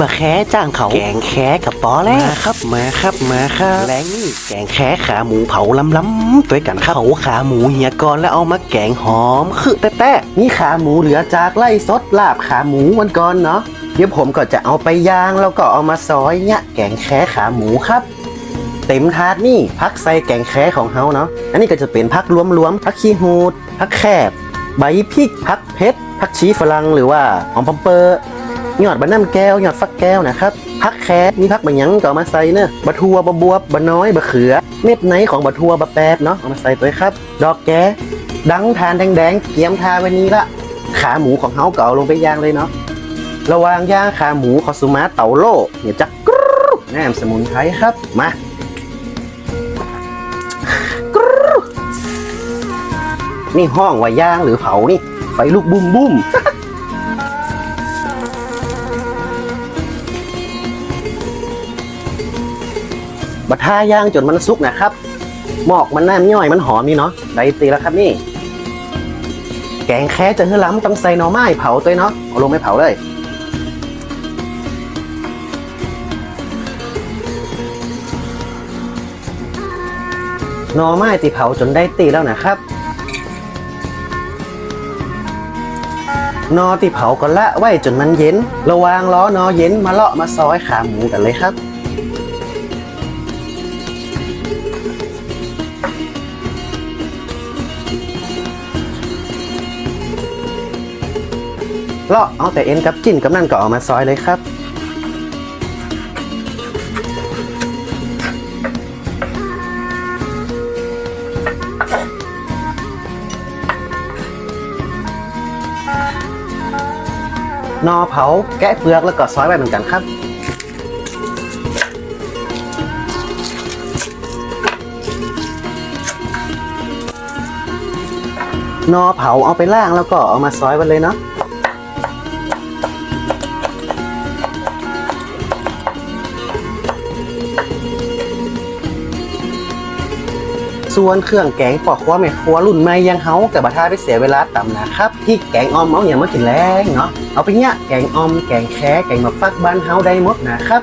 บะแค้จ้างเขาแกงแค้กับปอแล้วมาครับมาครับมาครับแรงนี่แกงแค้ขาหมูเผาล้ำล้ำๆตัวกันครับเผาขาหมูเหี่ยก่อนแล้วเอามาแกงหอมคือแต้ๆนี่ขาหมูเหลือจากไล่สดลาบขาหมูวันก่อนเนาะเดี๋ยวผมก็จะเอาไปย่างแล้วก็เอามาซอยเนี่ยแกงแค้ขาหมูครับเต็มถาดนี่พักใส่แกงแค้ของเฮาเนาะ อันนี้ก็จะเป็นพักรวมๆพักขี้หูดพักแคบ ใบพริกพักเพชรพักชีฝรั่งหรือว่าหอมปอมเปอร์ห ยอดบะน้ำแก้วหยอดฟักแก้วนะครับพักแคบมีพักบะหยังก็เอามาใส่เนอะบะทัวบะบวบบะน้อยบะเขือ เม็ดไหนของบะทัวบะแปบเนาะเอามาใส่ตัวครับ ดอกแกดังทานแดงๆเกียมทาวันนี้ละขาหมูของเฮาก็เอาลงไปย่างเลยเนาะระวางย่างขาหมูขอสุมาเต่าโล่เนี่ยจักกรูแหนมสมุนไพรครับมานี่ห้องว่าย่างหรือเผานี่ไฟลุกบุ้มบุ้ม บัท่าย่างจนมันสุกนะครับ หมอกมันน้ำย่อยมันหอมนี่เนาะได้ตีแล้วครับนี่ แกงแค่จะเฮือล้ำต้องใส่หน่อไม้เผาตัวเนาะเอาลงไม่เผาเลยหน่อไม้ตีเผาจนได้ตีแล้วนะครับนอที่เผาก็ละไว้จนมันเย็น ระวางล้อนอเย็นมาเลาะมาซอยขาหมูกันเลยครับ เลาะเอาแต่เอ็นกับจิ้นกับนั่นก็เอามาซอยเลยครับนอเผาแกะเปลือกแล้วก็ซอยไว้เหมือนกันครับ นอเผาเอาไปล่างแล้วก็เอามาซอยไว้เลยเนาะ ส่วนเครื่องแกงปอกครัวแม่ครัวรุ่นใหม่ยังเฮากับบะท่าไปเสียเวลาต่ำนะครับที่แกงออมเอาอย่างมากินแรงเนาะเอาไปเนี่ยแกงออมแกงแค่แกงมาฟักบ้านเฮาได้หมดนะครับ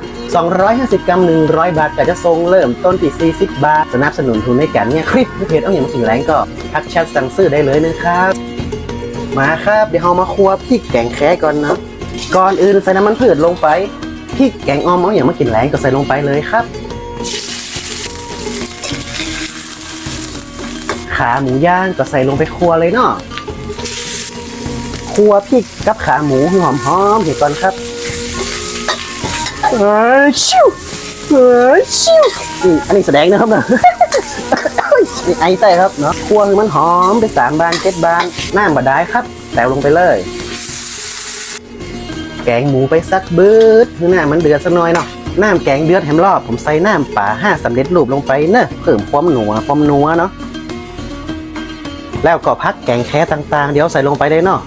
250 กรัม 100 บาทก็จะทรงเริ่มต้นที่ 40 บาท สนับสนุนทุนในการเนี่ยคลิปเพจเอาอย่างมากินแรงก็ทักแชทสั่งซื้อได้เลยนะครับมาครับเดี๋ยวเรามาคั่วพริกแกงแค่ก่อนเนาะก่อนอื่นใส่น้ำมันพืชลงไปพริกแกงออมเอาอย่างมากินแรงก็ใส่ลงไปเลยครับ ขาหมูย่างก็ใส่ลงไปครัวเลยเนาะครัวพริกกับขาหมูให้หอมๆเห็นก่อนครับเอ้ยชิวเอ้ยชิวอันนี้แสดงนะครับเนาะนี่ไอแต่ครับเนาะครัวคือมันหอมไปสามบานเจ็ดบานน้ำบดได้ครับแตวลงไปเลย แกงหมูไปสักบืดคือน้ำมันเดือดสักหน่อยเนาะน้ำแกงเดือดแถมรอบ ผมใส่น้ำป่าห้าสำเร็จรูปลงไปเนอะเพิ่มความหนัวความนัวเนาะ แล้วก็พักแกงแค่ต่างๆ เดี๋ยวใส่ลงไปเลยเนาะ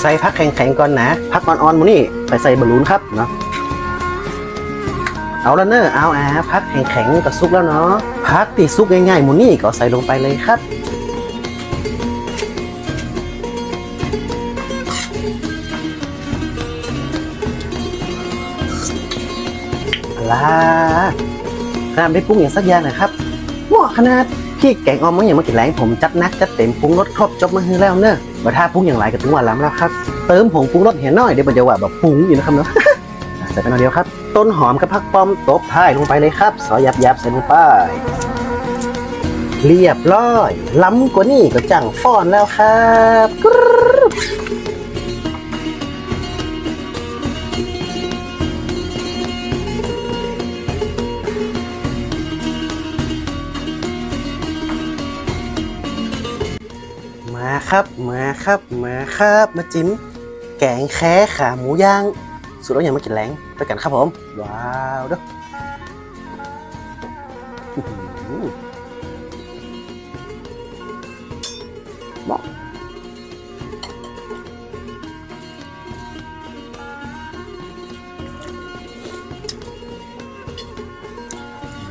ใส่พักแข็งๆก่อนนะพักอ่อนๆมูนี่ไปใส่บอลลูนครับเนาะเอาแล้วเนอะเอาอะพักแข็งๆก็ซุกแล้วเนาะพักตีซุกง่ายๆมูนี่ก็ใส่ลงไปเลยครับลาห้ามได้ปรุงอย่างสักอย่างนะครับเหมาะขนาด พี่แกงออมมันอย่างมากินแรงผมจัดนักจัดเต็มปรุงรสครบจบมาให้แล้วเนอะมาถ้าปรุงอย่างไรก็ถึงว่าล้ำแล้วครับ เติมผงปรุงรสเห็นน้อยเดี๋ยวมันจะว่าแบบปรุงอยู่นะครับเนาะใส่ไปหน่อยเดียวครับ ต้นหอมกับผักป้อมตบท้ายลงไปเลยครับซอยยับๆใส่ลงไปเรียบร้อย ล้ำกว่านี่ก็จังฟ้อนแล้วครับ มาครับ มาครับ มาครับ มาจิ้ม แกงแค่ขาหมูย่าง สุดแล้วยังไม่กินแรงไปกันครับผม ว้าวเด้ออื้อหือบอก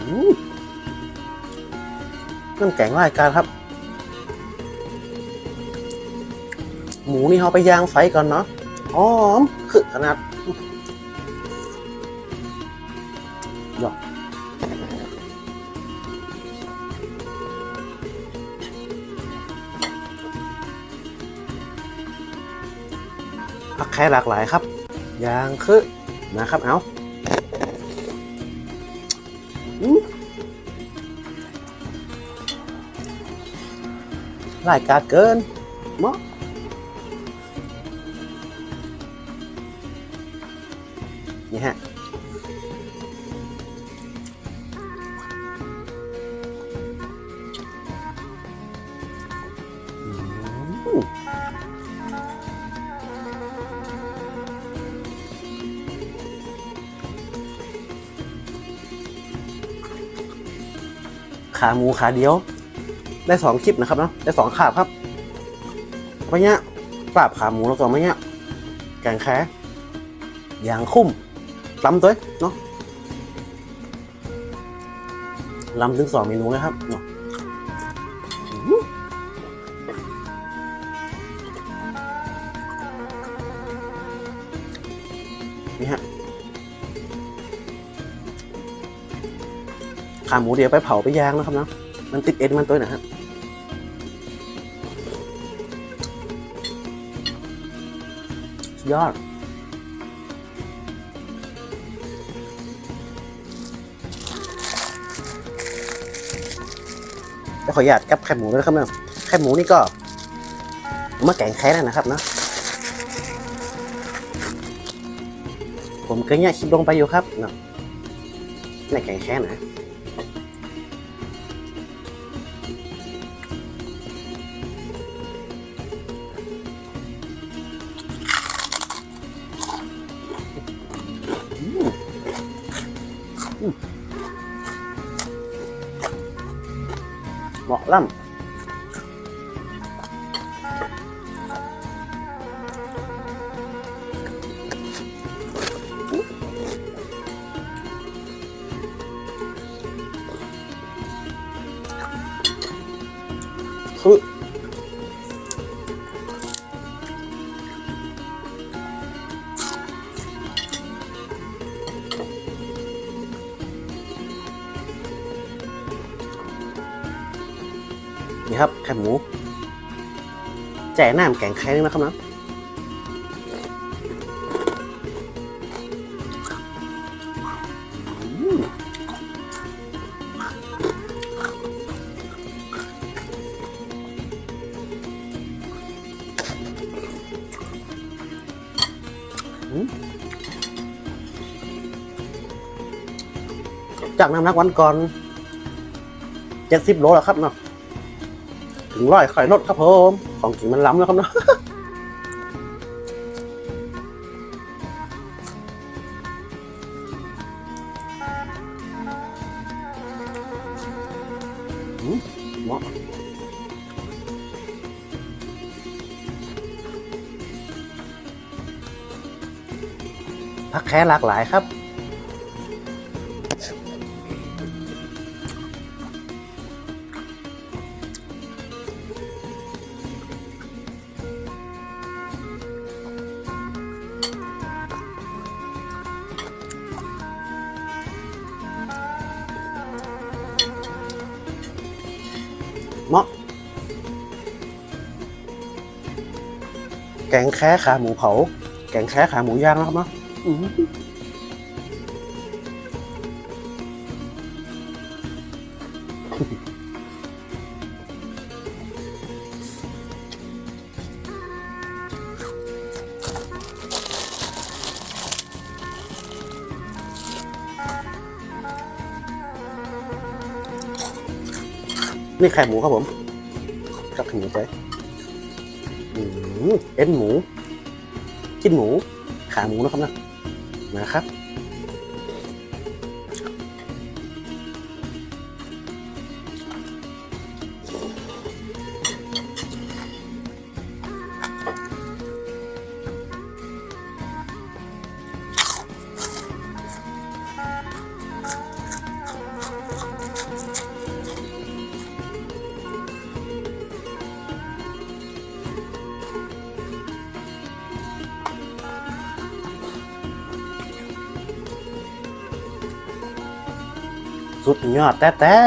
อื้อนั่นแกงรายการครับ หมูนี่เขาไปย่างไฟก่อนเนาะหอมคือขนาดหยอกผักแค่หลากหลายครับย่างคือนะครับเอาอืมรายการเกินเหมาะ ขาหมูขาเดียว ได้สองคลิปนะครับเนาะได้สองขาบครับไปเนี้ยปราบขาหมูแล้วก็มาเนี้ยแกงแค่อย่างคุ้มล้ำตัวเนาะล้ำถึงสองเมนูนะครับเนาะ ขาหมูเดียวไปเผาไปย่างนะครับเนาะมันติดเอ็นมันตัวนะฮะยอดแล้วขออนุญาตกับไข่หมูด้วยครับเนาะไข่หมูนี่ก็เอามาแกงแค่นั่นนะครับเนาะผมก็เนี่ยคลิปลงไปอยู่ครับเนาะในแกงแค่นะ เห นี่ครับไข่หมู แจ่น้ำแกงไข่นึงนะครับนะจากน้ำนักวันก่อนเจ็ดสิบโลแล้วครับเนาะ ถึงร้อยไข่ลดครับผมของกินมันล้ำแล้วครับเนาะเหมาะพักแค่หลากหลายครับ เหมาะ แกงแค่ขาหมูเผา แกงแค่ขาหมูย่างนะครับเนาะ นี่ไข่หมูครับผมกับข่หมูไปอืมเอ็นหมู ชิ้นหมู ขาหมูนะครับนะมาครับ สุดยอดแต่แต่